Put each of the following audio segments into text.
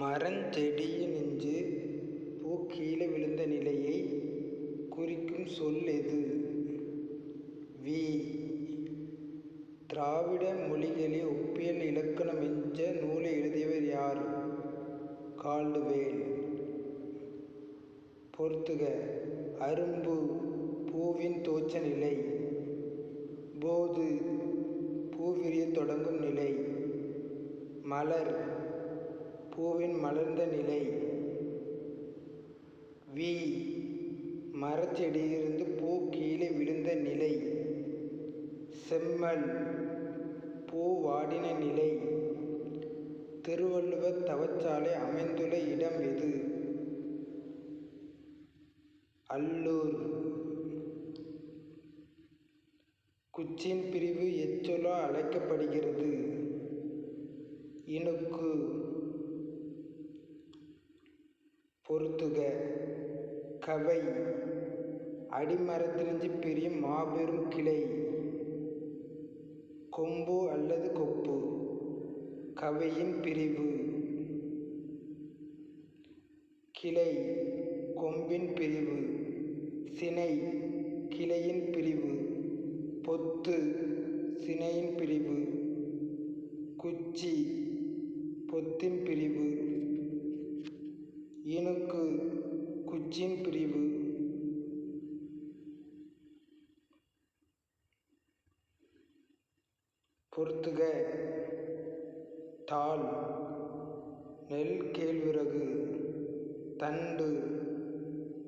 மரஞ்செடியினின்று பூ கீழே விழுந்த நிலையை குறிக்கும் சொல் எது? வி. திராவிட மொழிகளில் ஒப்பியல் இலக்கணம் என்ற நூலை எழுதியவர் யார்? கால்டுவேல் பொறுத்துக அரும்பு பூவின் தோற்ற நிலை. போது பூ தொடங்கும் நிலை. மலர் பூவின் மலர்ந்த நிலை. வி. மரச்செடியிலிருந்து பூ கீழே விழுந்த நிலை. செம்மல் பூ வாடின நிலை. திருவள்ளுவர் தவச்சாலை அமைந்துள்ள இடம் எது? அல்லூர். குச்சியின் பிரிவு எச்சொலா அழைக்கப்படுகிறது? இணுக்கு. பொறுத்துக கவை அடிமரத்திலிருந்து பிரியும் மாபெரும் கிளை. கொம்பு அல்லது கொப்பு. கவையின் பிரிவு. கிளை கொம்பின் பிரிவு. சினை கிளையின் பிரிவு. பொத்து சினையின் பிரிவு. குச்சி பொத்தின் பிரிவு. எனக்கு குச்சின் பிரிவு. பொறுத்துக தாள் நெல் கேழ்விறகு தண்டு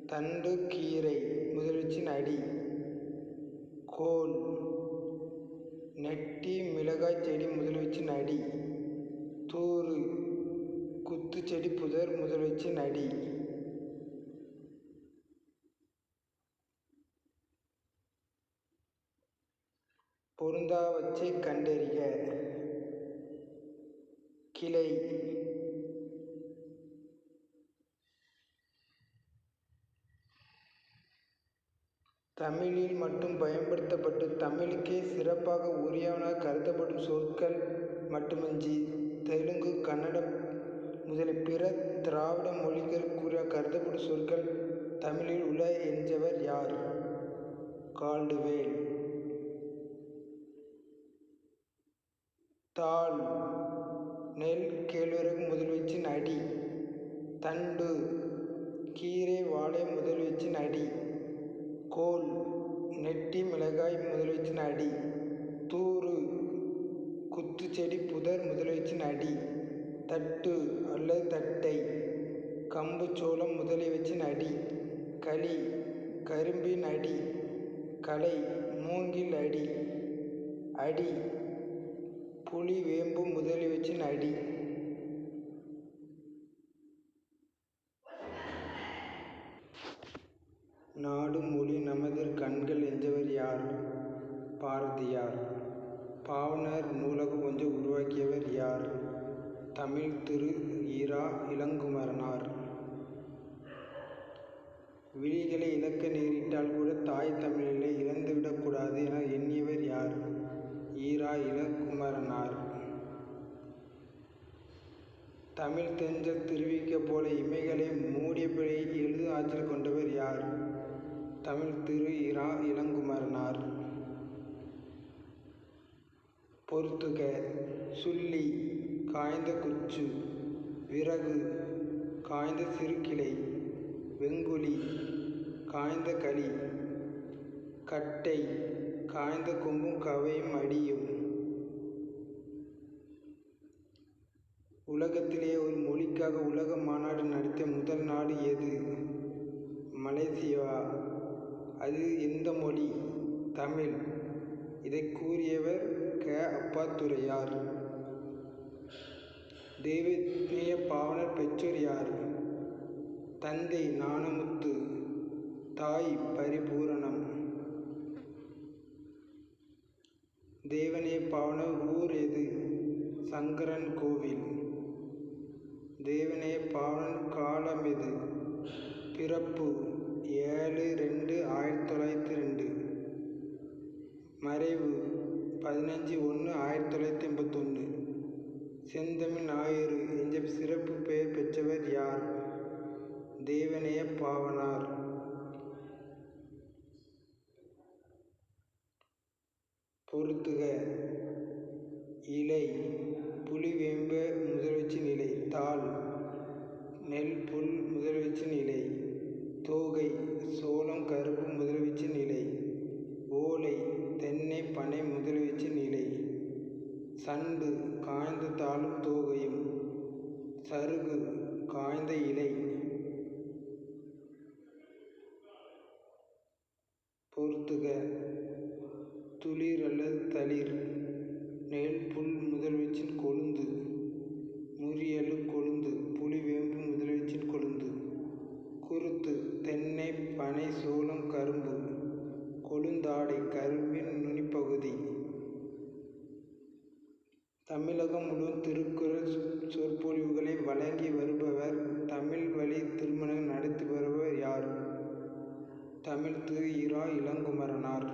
தண்டு கீரை முதலியவற்றின் அடி. கோல் நெட்டி மிளகாய் செடி முதலியவற்றின் அடி. தூறு குத்து செடி புதர் முதலச்சு அடி. பொருந்தாவச்சை கண்டறிக. கிளை தமிழில் மட்டும் பயன்படுத்தப்பட்டு தமிழுக்கே சிறப்பாக உரியனவாகக் கருதப்படும் சொற்கள் மட்டுமின்றி தெலுங்கு கன்னடம் முதலிய பிற திராவிட மொழிகளுக்குரியனவாகக் கருதப்படும் சொற்கள் தமிழில் உள்ள என்றவர் யார்? கால்டுவேல் தாள் நெல் கேழ்வரகு முதலியவற்றின் அடி. தண்டு கீரை வாழை முதலியவற்றின் அடி. கோல் நெட்டி மிளகாய் முதலியவற்றின் அடி. தூறு குத்துச்செடி புதர் முதலியவற்றின் அடி. தட்டு கம்பு சோளம் முதலியவற்றின் அடி. களி கரும்பின் அடி. களை மூங்கில் அடி. அடி புளி வேம்பு முதலியவற்றின் அடி. நாடு மொழி நமதிற் கண்கள் என்றவர் யார்? பாரதியார். பாவனர் நூலகம் ஒன்று உருவாக்கியவர் யார்? தமிழ் திரு இரா. இளங்குமரனார். விழிகளை இழக்க நேரிட்டால் கூட தாய் தமிழிலே இழந்துவிடக் கூடாது என எண்ணியவர் யார்? ஈரா இளங்குமரனார். தமிழ் தெஞ்ச திருவிக்க போல இமைகளை மூடியபடி எழுது ஆற்றல் கொண்டவர் யார்? தமிழ் திரு இரா. இளங்குமரனார். பொறுத்துக சுள்ளி காய்ந்த குச்சு. விறகு காய்ந்த சிறுகிளை காய்ந்த களி கட்டை காய்ந்த கொம்பும் கவையும் அடியும். உலகத்திலேயே ஒரு மொழிக்காக உலக மாநாடு நடத்திய முதல் நாடு எது? மலேசியா. அது எந்த மொழி? தமிழ். இதை கூறியவர் க. அப்பாத்துரையார். தெய்வநேயப் பாவனர் பெற்றோர் யார்? தந்தை ஞானமுத்து தாய் பரிபூரணம். தேவனே பாவாணர் ஊர் எது? சங்கரன் கோவில் தேவனே பாவாணர் காலம் எது? பிறப்பு ஏழு ரெண்டு ஆயிரத்தி தொள்ளாயிரத்தி ரெண்டு மறைவு பதினஞ்சு ஒன்று ஆயிரத்தி தொள்ளாயிரத்தி எண்பத்தொன்று. செந்தமிழ் ஞாயிறு என்ற சிறப்பு பெயர் பெற்றவர் யார் தேவநேய பாவனார் பொருத்துக இலை தமிழ் திரு இரா இளங்குமரனார்.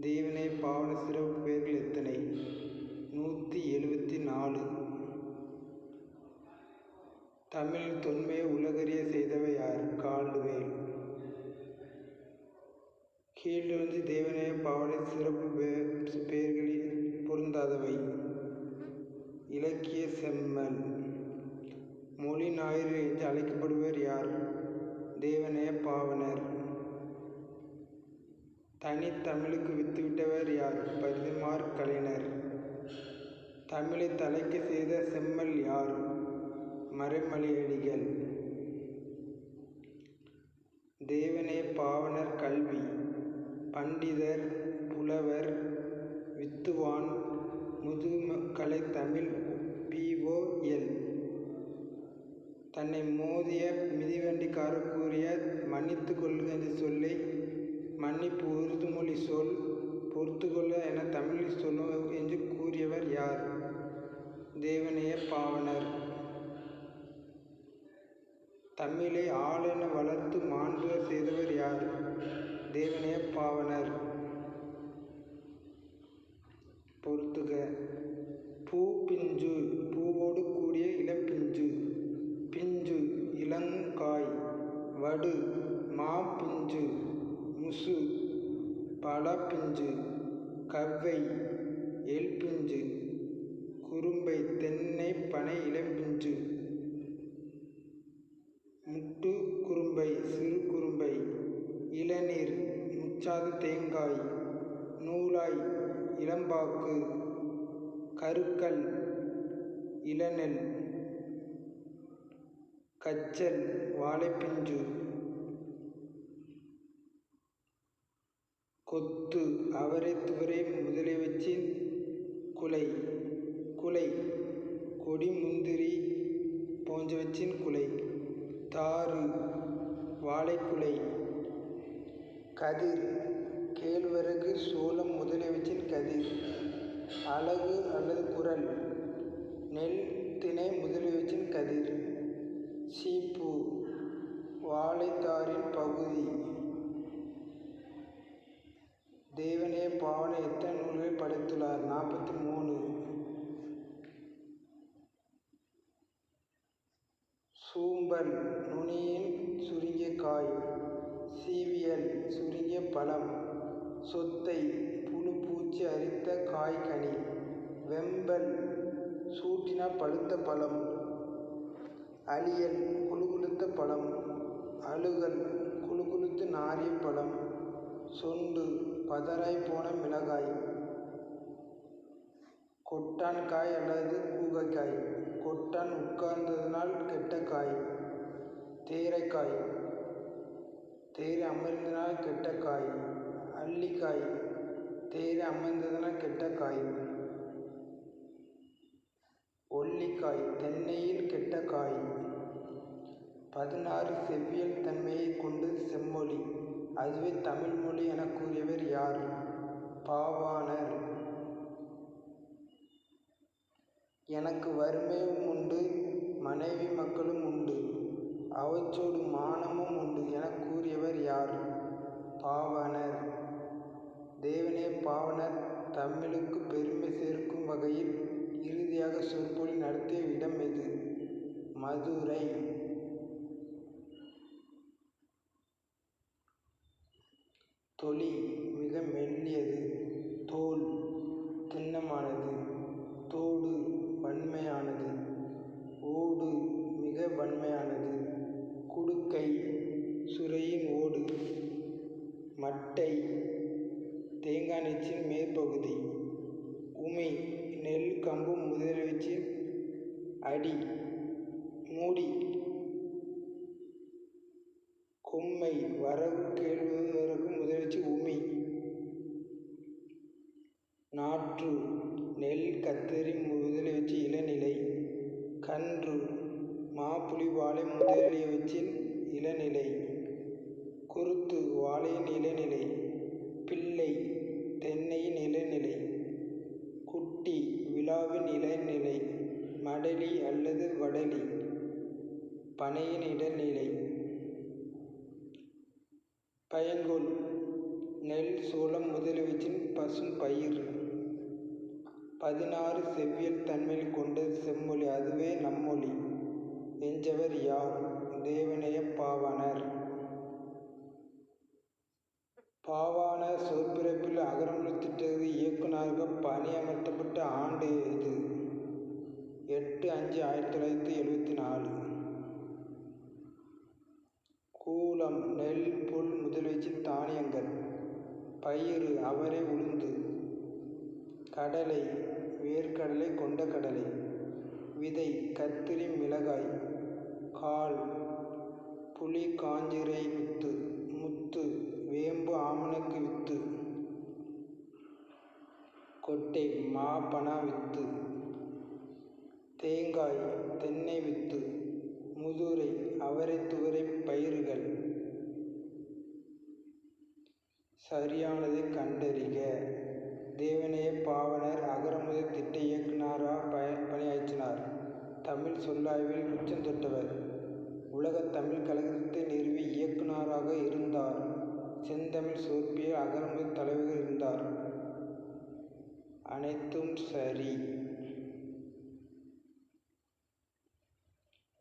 தேவனே பாவன சிறப்பு பெயர்கள் எத்தனை? நூற்றி எழுபத்தி நாலு தமிழ் தொன்மையை உலகறிய செய்தவை யார்? கால்டுவேல். கீழிருந்து தேவனே பாவனை சிறப்பு பெயர்களில் பொருந்தாதவை. இலக்கிய செம்மல் மொழி ஞாயிறு என்று அழைக்கப்படுவர் யார்? தேவனே பாவனர். தனித்தமிழுக்கு வித்துவிட்டவர் யார்? பரிதிமார் கலைஞர். தமிழை தலைக்கு செய்த செம்மல் யார்? மறைமலையடிகள் தேவனே பாவனர் கல்வி. பண்டிதர் புலவர் வித்துவான் முதுமக்களை தமிழ் பிஓஎல் தன்னை மோதிய மிதிவண்டிக்காரர் கூறிய மன்னித்து கொள்க என்று சொல்லை மன்னிப்பு உறுதிமொழி சொல் பொறுத்துக்கொள்ள என தமிழில் சொல்லும் என்று கூறியவர் யார்? தேவனைய பாவனர். தமிழை ஆளென வளர்த்து மாண்பு செய்தவர் யார்? தேவனைய பாவனர். பழப்பிஞ்சு கவ்வை எல்பிஞ்சு குறும்பை தென்னை பனை இளம்பிஞ்சு முட்டு குறும்பை சிறு குறும்பை இளநீர் முச்சாத தேங்காய் நூலாய் இளம்பாக்கு கருக்கல் இளநெல் கச்சல் வாழைப்பிஞ்சு கொத்து அவரை துவரை முதலியவற்றின் குலை குலை கொடி முந்திரி போன்றவற்றின் குலை தாறு வாழைக்குலை கதிர் கேழ்வரகு சோளம் முதலியவற்றின் கதிர் அலகு அல்லது குரல் நெல் திணை முதலியவற்றின் கதிர் சீப்பு வாழைத்தாரின் பகுதி தேவனே பாவனை எத்தனை நூல்களை படைத்துள்ளார்? நாற்பத்தி மூணு. சூம்பல் நுனியின் சுருங்கிய காய் சீவியல் சுருங்கிய பழம் சொத்தை புழு பூச்சி அரித்த காய் கனி வெம்பல் சூட்டின பழுத்த பழம் அழியல் குளுகுளுத்த பழம் அழுகல் குளுகுளுத்து நாரிய பழம் சுண்டு பதராய் போன மிளகாய். கொட்டான் காய் அல்லது கூகைக்காய். கொட்டான் உட்கார்ந்ததினால் கெட்ட காய். தேரைக்காய். தேரை அமர்ந்ததினால் கெட்ட காய். அல்லிக்காய். தேரை அமர்ந்ததினால் கெட்ட காய். ஒல்லிக்காய் தென்னையில் கெட்ட காய். பதினாறு செவ்வியல் தன்மையை கொண்டு செம்மொழி. அதுவே தமிழ் மொழி என கூறியவர் யார்? பாவாணர். எனக்கு வறுமையும் உண்டு மனைவி மக்களும் உண்டு அவற்றோடு மானமும் உண்டு என கூறியவர் யார்? பாவனர் தேவனே பாவனர் தமிழுக்கு பெருமை சேர்க்கும் வகையில் இறுதியாக சொற்பொழி நடத்திய இடம் எது? மதுரை. 独立 கொம்மை வரவு கேழ்வரகு முதலச்சு உமி நாற்று நெல் கத்தரி முதலியவற்றை இளநிலை. கன்று மாப்புளி வாழை முதலியவற்றின் இளநிலை. குருத்து வாழையின் இளநிலை. பிள்ளை தென்னையின் இளநிலை. குட்டி விழாவின் இளநிலை. மடலி அல்லது வடலி. பனையின் இளநிலை. பயன்கோள் நெல் சோளம் முதலியவற்றின் பசும் பயிர். பதினாறு செவ்வியல் தன்மைகள் கொண்ட செம்மொழி அதுவே நம்மொழி. வெஞ்சவர் யார்? தேவனைய பாவானர் பாவான சொற்பிறப்பில் அகரமுள் திட்டது இயக்குநராக பணியமர்த்தப்பட்ட ஆண்டு இது எட்டு அஞ்சு ஆயிரத்தி தொள்ளாயிரத்தி எழுபத்தி நாலு கூலம் நெல் புல் முதலியவற்றின் தானியங்கள் பயிறு அவரை உளுந்து. கடலை வேர்க்கடலை கொண்டக்கடலை விதை கத்திரி மிளகாய். கால் புளி காஞ்சிரை வித்து. முத்து வேம்பு ஆமணக்கு வித்து. கொட்டை மா பனா வித்து. தேங்காய் தென்னை வித்து. முதுரை அவரை துவரை பயிர்கள். சரியானதை கண்டறிக. தேவநேய பாவனர் அகரமுதல் திட்ட இயக்குநராக பய பணியாற்றினார். தமிழ் சொல்லாய்வில் உச்சம் தொட்டவர். உலகத் தமிழ் கழகத்தை நிறுவி இயக்குனராக இருந்தார். செந்தமிழ் சொற்பியல் அகரமுதல் தலைவர் இருந்தார். அனைத்தும் சரி.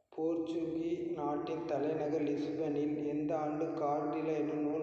போர்ச்சுகி நாட்டின் தலைநகர் லிஸ்பனில் எந்த ஆண்டு கார்டிலா என்னும் நூல்